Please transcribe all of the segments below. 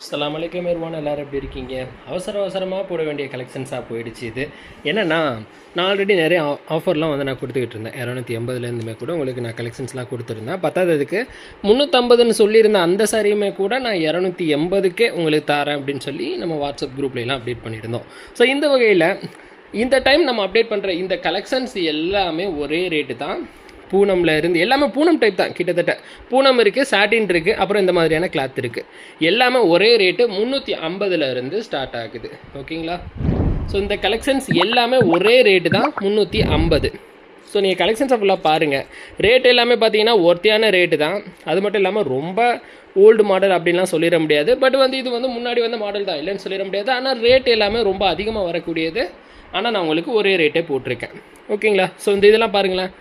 அஸ்ஸலாமு அலைக்கும் இருவான் எல்லோரும் எப்படி இருக்கீங்க? அவசர அவசரமாக போட வேண்டிய கலெக்ஷன்ஸாக போயிடுச்சு இது. என்னென்னா நான் ஆல்ரெடி நிறைய ஆஃபர்லாம் வந்து நான் கொடுத்துக்கிட்டு இருந்தேன். இரநூத்தி எண்பதுலேருந்துமே கூட உங்களுக்கு நான் கலெக்ஷன்ஸ்லாம் கொடுத்துருந்தேன். பத்தாததுக்கு முந்நூற்றம்பதுன்னு சொல்லியிருந்த அந்த சாரியுமே கூட நான் இரநூத்தி எண்பதுக்கே உங்களுக்கு தரேன் அப்படின்னு சொல்லி நம்ம வாட்ஸ்அப் குரூப்லலாம் அப்டேட் பண்ணியிருந்தோம். ஸோ இந்த வகையில் இந்த டைம் நம்ம அப்டேட் பண்ணுற இந்த கலெக்ஷன்ஸ் எல்லாமே ஒரே ரேட்டு தான். பூனம்ல இருந்து எல்லாமே பூனம் டைப் தான் கிட்டத்தட்ட. பூனம் இருக்குது சாட்டின் இருக்குது அப்புறம் இந்த மாதிரியான கிளாத் இருக்குது எல்லாமே ஒரே ரேட்டு முந்நூற்றி ஐம்பதுல இருந்து ஸ்டார்ட் ஆகுது. ஓகேங்களா? ஸோ இந்த கலெக்ஷன்ஸ் எல்லாமே ஒரே ரேட்டு தான் முந்நூற்றி ஐம்பது. ஸோ நீங்கள் கலெக்ஷன்ஸை ஃபுல்லாக பாருங்கள் ரேட் எல்லாமே பார்த்தீங்கன்னா ஒர்த்தியான ரேட்டு தான். அது மட்டும் இல்லாமல் ரொம்ப ஓல்டு மாடல் அப்படின்லாம் சொல்லிட முடியாது. பட் வந்து இது வந்து முன்னாடி வந்த மாடல் தான் இல்லைன்னு சொல்லிட முடியாது. ஆனால் ரேட் எல்லாமே ரொம்ப அதிகமாக வரக்கூடியது. ஆனால் நான் உங்களுக்கு ஒரே ரேட்டே போட்டிருக்கேன். ஓகேங்களா? ஸோ இந்த இதெல்லாம் பாருங்களேன்.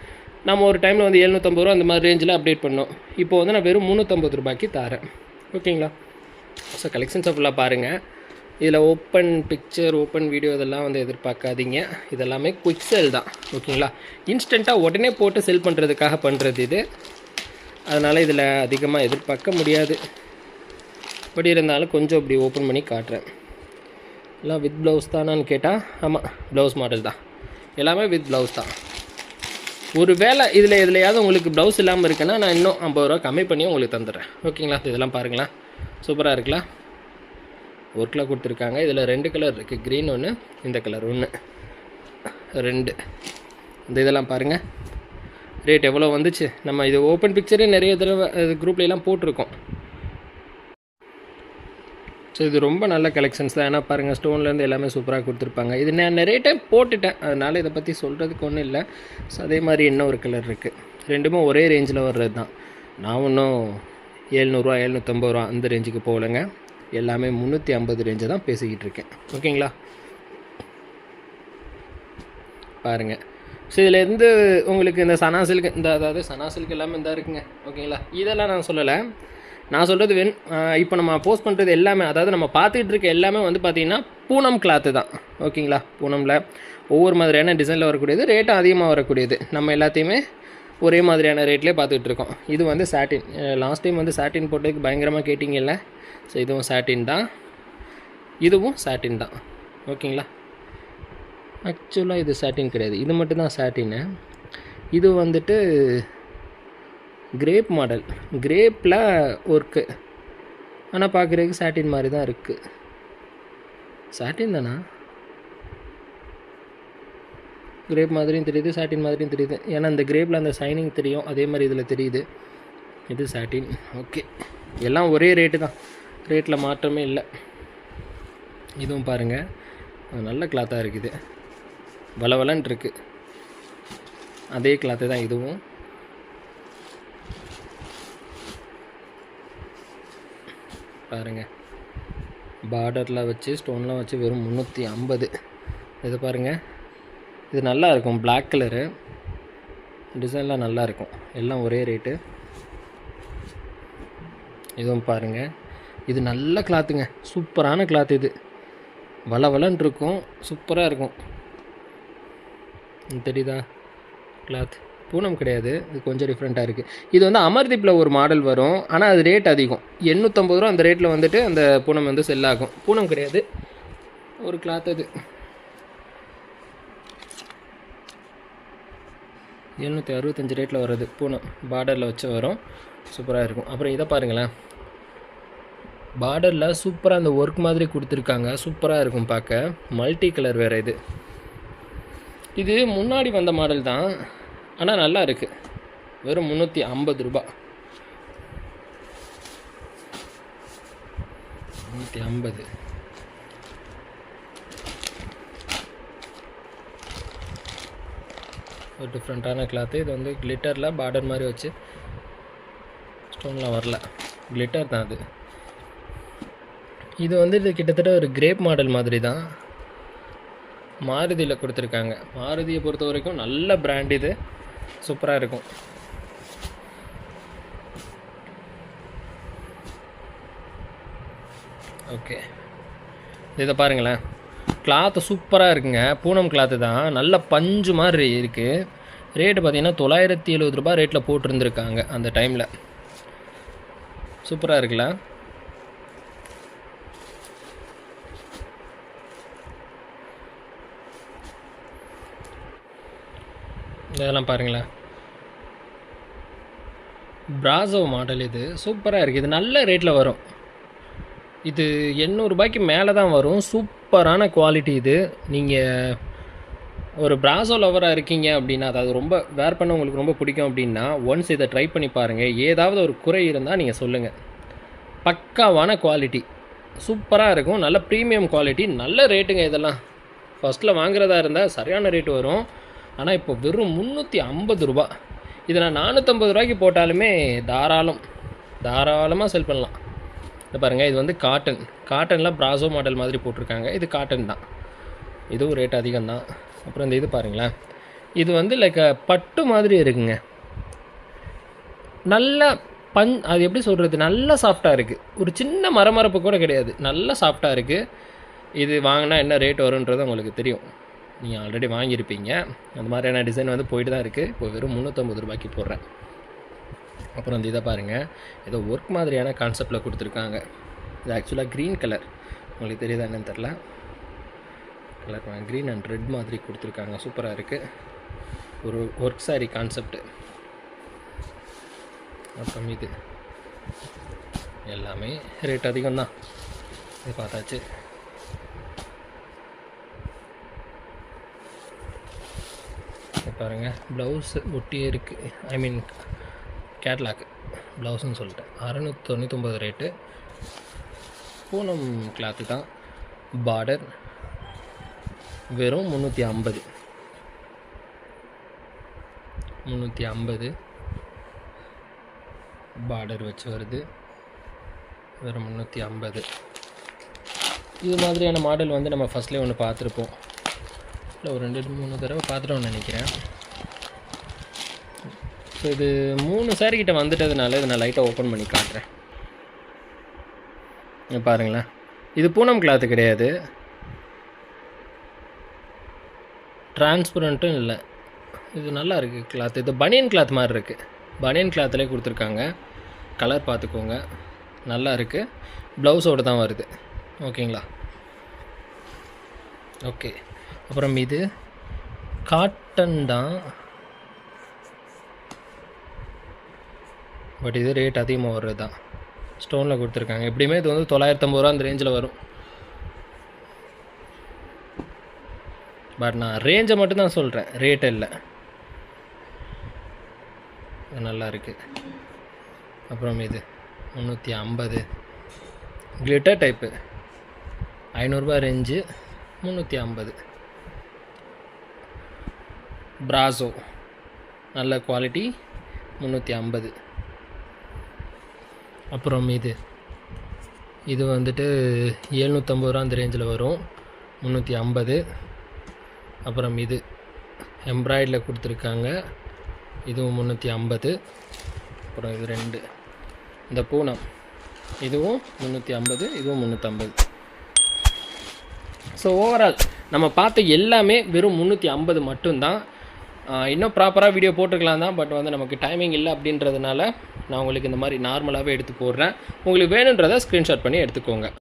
நம்ம ஒரு டைமில் வந்து எழுநூற்றம்பது ரூபா அந்த மாதிரி ரேஞ்சில் அப்டேட் பண்ணோம். இப்போ வந்து நான் வெறும் முந்நூற்றம்பது ரூபாய்க்கு தரேன். ஓகேங்களா? ஸோ கலெக்ஷன்ஸை ஃபுல்லாக பாருங்கள் இதில் ஓப்பன் பிக்சர் ஓப்பன் வீடியோ இதெல்லாம் வந்து எதிர்பார்க்காதீங்க. இதெல்லாமே குயிக் செல் தான். ஓகேங்களா? இன்ஸ்டண்ட்டாக உடனே போட்டு செல் பண்ணுறதுக்காக பண்ணுறது இது. அதனால் இதில் அதிகமாக எதிர்பார்க்க முடியாது. பட் இருந்தாலும் கொஞ்சம் இப்படி ஓப்பன் பண்ணி காட்டுறேன். எல்லாம் வித் ப்ளவுஸ் தானான்னு கேட்டால் ஆமாம் ப்ளவுஸ் மாடல் தான். எல்லாமே வித் ப்ளவுஸ் தான். ஒரு வேளை இதில் எதுலையாவது உங்களுக்கு ப்ளவுஸ் இல்லாமல் இருக்குன்னா நான் இன்னும் ஐம்பது ரூபா கம்மி பண்ணி உங்களுக்கு தந்துடுறேன். ஓகேங்களா இதெல்லாம் பாருங்களா. சூப்பராக இருக்குல்ல? ஒர்க்கில் கொடுத்துருக்காங்க. இதில் ரெண்டு கலர் இருக்குது க்ரீன் ஒன்று இந்த கலர் ஒன்று ரெண்டு. இந்த இதெல்லாம் பாருங்கள் ரேட் எவ்வளோ வந்துச்சு? நம்ம இது ஓப்பன் பிக்சரே நிறைய தடவை குரூப்லலாம் போட்டிருக்கோம். ஸோ இது ரொம்ப நல்ல கலெக்ஷன்ஸ் தான். ஏன்னா பாருங்கள் ஸ்டோன்லேருந்து எல்லாமே சூப்பராக கொடுத்துருப்பாங்க. இது நான் நிறைய டைம் போட்டுட்டேன். அதனால் இதை பற்றி சொல்கிறதுக்கு ஒன்றும் இல்லை. ஸோ அதே மாதிரி இன்னும் ஒரு கலர் இருக்குது ரெண்டுமே ஒரே ரேஞ்சில் வர்றது தான். நான் ஒன்றும் ஏழ்நூறுவா எழுநூற்றம்பது ரூபா அந்த ரேஞ்சுக்கு போகலைங்க. எல்லாமே முந்நூற்றி ஐம்பது ரேஞ்சை தான் பேசிக்கிட்டு இருக்கேன். ஓகேங்களா பாருங்கள் ஸோ இதுலேருந்து உங்களுக்கு இந்த சனா சில்க் இந்த அதாவது சனா சில்க் எல்லாமே இந்த இருக்குங்க. ஓகேங்களா இதெல்லாம் நான் சொல்லலை. நான் சொல்கிறது வென் இப்போ நம்ம போஸ்ட் பண்ணுறது எல்லாமே அதாவது நம்ம பார்த்துக்கிட்டு இருக்க எல்லாமே வந்து பார்த்திங்கன்னா பூனம் கிளாத்து தான். ஓகேங்களா பூனமில் ஒவ்வொரு மாதிரியான டிசைனில் வரக்கூடியது ரேட்டும் அதிகமாக வரக்கூடியது. நம்ம எல்லாத்தையுமே ஒரே மாதிரியான ரேட்லேயே பார்த்துக்கிட்டு இருக்கோம். இது வந்து சாட்டின் லாஸ்ட் டைம் வந்து சாட்டின் போட்டதுக்கு பயங்கரமாக கேட்டிங்கல்ல ஸோ இதுவும் சாட்டின் தான். இதுவும் சாட்டின் தான். ஓகேங்களா ஆக்சுவலாக இது சாட்டின் கிடையாது. இது மட்டும்தான் சாட்டின்னு இது வந்துட்டு கிரேப் மாடல் கிரேப்பில் ஒர்க்கு ஆனால் பார்க்குறதுக்கு சாட்டின் மாதிரி தான் இருக்குது சாட்டின் தானா? கிரேப் மாதிரியும் தெரியுது சாட்டின் மாதிரியும் தெரியுது. ஏன்னா அந்த கிரேப்பில் அந்த சைனிங் தெரியும் அதே மாதிரி இதில் தெரியுது. இது சாட்டின் ஓகே எல்லாம் ஒரே ரேட்டு தான். ரேட்டில் மாற்றமே இல்லை. இதுவும் பாருங்கள் நல்ல கிளாத்தாக இருக்குது. வளவலன் இருக்குது அதே கிளாத்து தான் இதுவும். பாருங்கள் பார்டர்லாம் வச்சு ஸ்டோன்லாம் வச்சு வெறும் முந்நூற்றி ஐம்பது. இது பாருங்கள் இது நல்லா இருக்கும் பிளாக் கலரு டிசைன்லாம் நல்லா இருக்கும். எல்லாம் ஒரே ரேட்டு இதுவும் பாருங்கள் இது நல்ல கிளாத்துங்க சூப்பரான கிளாத் இது. வள வளன்னு இருக்கும். சூப்பராக இருக்கும். தெரியுதா? கிளாத் பூனம் கிடையாது. இது கொஞ்சம் டிஃப்ரெண்ட்டாக இருக்குது இது வந்து அமர்தீப்பில் ஒரு மாடல் வரும். ஆனால் அது ரேட் அதிகம். எண்ணூற்றம்பது ரூபா அந்த ரேட்டில் வந்துட்டு அந்த பூனம் வந்து செல் ஆகும். பூனம் கிடையாது. ஒரு கிளாத் அது. எழுநூற்றி அறுபத்தஞ்சு ரேட்டில் வர்றது பூனம். பார்டரில் வச்சு வரும். சூப்பராக இருக்கும். அப்புறம் இதை பாருங்களேன். பார்டரில் சூப்பராக அந்த ஒர்க் மாதிரி கொடுத்துருக்காங்க. சூப்பராக இருக்கும் பார்க்க. மல்டி கலர் வேறு இது. இது முன்னாடி வந்த மாடல் தான். ஆனால் நல்லா இருக்குது வெறும் முந்நூற்றி ஐம்பது ரூபா. முந்நூற்றி ஐம்பது. ஒரு டிஃப்ரெண்ட்டான கிளாத்து இது வந்து கிளிட்டரில் பார்டர் மாதிரி வச்சு ஸ்டோன்லாம் வரல. கிளிட்டர் தான் அது. இது வந்து இது கிட்டத்தட்ட ஒரு கிரேப் மாடல் மாதிரி தான். மாருதியில் கொடுத்துருக்காங்க. மாருதியை பொறுத்த வரைக்கும் நல்ல பிராண்ட் இது. சூப்பராக இருக்கும். ஓகே இதை பாருங்களேன். கிளாத்து சூப்பராக இருக்குங்க. பூனம் கிளாத்து தான். நல்ல பஞ்சு மாதிரி இருக்குது ரேட்டு பார்த்தீங்கன்னா தொள்ளாயிரத்தி எழுபது ரூபாய் ரேட்டில் போட்டிருந்துருக்காங்க அந்த டைமில் சூப்பராக இருக்குல்ல? இதெல்லாம் பாருங்களேன். பிராசோ மாடல் இது. சூப்பராக இருக்குது இது நல்ல ரேட்டில் வரும். இது எண்ணூறுபாய்க்கு மேலே தான் வரும். சூப்பரான குவாலிட்டி இது. நீங்கள் ஒரு பிராசோ லவராக இருக்கீங்க அப்படின்னா அதாவது ரொம்ப வேர் பண்ண உங்களுக்கு ரொம்ப பிடிக்கும் அப்படின்னா ஒன்ஸ் இதை ட்ரை பண்ணி பாருங்கள் ஏதாவது ஒரு குறை இருந்தால் நீங்கள் சொல்லுங்கள் பக்காவான குவாலிட்டி சூப்பராக இருக்கும். நல்ல ப்ரீமியம் குவாலிட்டி நல்ல ரேட்டுங்க இதெல்லாம். ஃபஸ்ட்டில் வாங்குறதா இருந்தால் சரியான ரேட் வரும். ஆனால் இப்போ வெறும் முந்நூற்றி ஐம்பது ரூபா. இதை நான் நானூற்றம்பது ரூபாய்க்கு போட்டாலுமே தாராளம். தாராளமாக செல் பண்ணலாம். இது பாருங்கள் இது வந்து காட்டன் காட்டனில் ப்ராசோ மாடல் மாதிரி போட்டிருக்காங்க. இது காட்டன் தான். இதுவும் ரேட் அதிகம் தான் அப்புறம் இந்த இது பாருங்களேன். இது வந்து லைக் பட்டு மாதிரி இருக்குங்க. நல்ல பஞ் அது எப்படி சொல்கிறது நல்ல சாஃப்டாக இருக்குது ஒரு சின்ன மரமரப்பு கூட கிடையாது. நல்ல சாஃப்டாக இருக்குது இது வாங்கினா என்ன ரேட் வருன்றது உங்களுக்கு தெரியும். நீங்கள் ஆல்ரெடி வாங்கியிருப்பீங்க. அந்த மாதிரியான டிசைன் வந்து போயிட்டு தான் இருக்குது இப்போ வெறும் முந்நூற்றம்பது ரூபாய்க்கு போடுறேன். அப்புறம் வந்து இதை பாருங்கள் ஏதோ ஒர்க் மாதிரியான கான்செப்டில் கொடுத்துருக்காங்க. இது ஆக்சுவலாக க்ரீன் கலர் உங்களுக்கு தெரியுதா என்னன்னு தெரில கலர் க்ரீன் அண்ட் ரெட் மாதிரி கொடுத்துருக்காங்க. சூப்பராக இருக்குது ஒரு ஒர்க் சாரி கான்செப்ட் அப்புறம் இது. எல்லாமே ரேட் அதிகம் தான் இது பார்த்தாச்சு. பாருங்கள் ப்ளவுஸ் ஒட்டியே இருக்குது ஐ மீன் கேட்லாக் ப்ளவுஸ்ன்னு சொல்லிட்டேன் அறநூற்றி தொண்ணூத்தொம்பது ரேட்டு பூனம் கிளாத்து தான். பார்டர் வெறும் முந்நூற்றி ஐம்பது. முந்நூற்றி ஐம்பது. பார்டர் வச்சு வருது. வெறும் முந்நூற்றி ஐம்பது. இது மாதிரியான மாடல் வந்து நம்ம ஃபஸ்ட்லேயே ஒன்று பார்த்துருப்போம். இல்லை ஒரு ரெண்டு மூணு தடவை பார்த்துட்டோம்னு நினைக்கிறேன். ஸோ இது மூணு சாரி கிட்ட வந்துட்டதுனால இதை நான் லைட்டாக ஓப்பன் பண்ணி காட்டுறேன். பாருங்களேன். இது பூனம் கிளாத்து கிடையாது. டிரான்ஸ்பரண்ட்டும் இல்லை. இது நல்லா இருக்குது கிளாத் இது பனியன் கிளாத் மாதிரி இருக்குது பனியன் கிளாத்துலேயே கொடுத்துருக்காங்க. கலர் பார்த்துக்கோங்க. நல்லா இருக்குது ப்ளவுஸோடு தான் வருது. ஓகேங்களா ஓகே அப்புறம் இது காட்டன் தான் பட் இது ரேட் அதிகமாக வர்றது தான் ஸ்டோனில் கொடுத்துருக்காங்க. எப்படியுமே இது வந்து தொள்ளாயிரத்தம்பது ரூபா அந்த ரேஞ்சில் வரும். பட் நான் ரேஞ்சை மட்டும்தான் சொல்கிறேன் ரேட் இல்லை. நல்லா இருக்குது அப்புறம் இது முந்நூற்றி ஐம்பது கிளிட்டர் டைப்பு ஐநூறுரூபா ரேஞ்சு முந்நூற்றி ஐம்பது. ப்ராசோ நல்ல குவாலிட்டி முந்நூற்றி ஐம்பது. அப்புறம் இது. இது வந்துட்டு எழுநூற்றம்பது ரூபா அந்த ரேஞ்சில் வரும். முந்நூற்றி ஐம்பது. அப்புறம் இது. எம்ப்ராய்டில் கொடுத்துருக்காங்க. இதுவும் முந்நூற்றி ஐம்பது. அப்புறம் இது ரெண்டு. இந்த பூனம் இதுவும் முந்நூற்றி ஐம்பது இதுவும் முந்நூற்றம்பது ஸோ ஓவரால் நம்ம பார்த்த எல்லாமே வெறும் முந்நூற்றி ஐம்பது மட்டும்தான். இன்னும் ப்ராப்பராக வீடியோ போட்டுக்கலாம் தான் பட் வந்து நமக்கு டைமிங் இல்லை அப்படின்றதுனால நான் உங்களுக்கு இந்த மாதிரி நார்மலாகவே எடுத்து போடுறேன். உங்களுக்கு வேணுன்றதை ஸ்க்ரீன்ஷாட் பண்ணி எடுத்துக்கோங்க.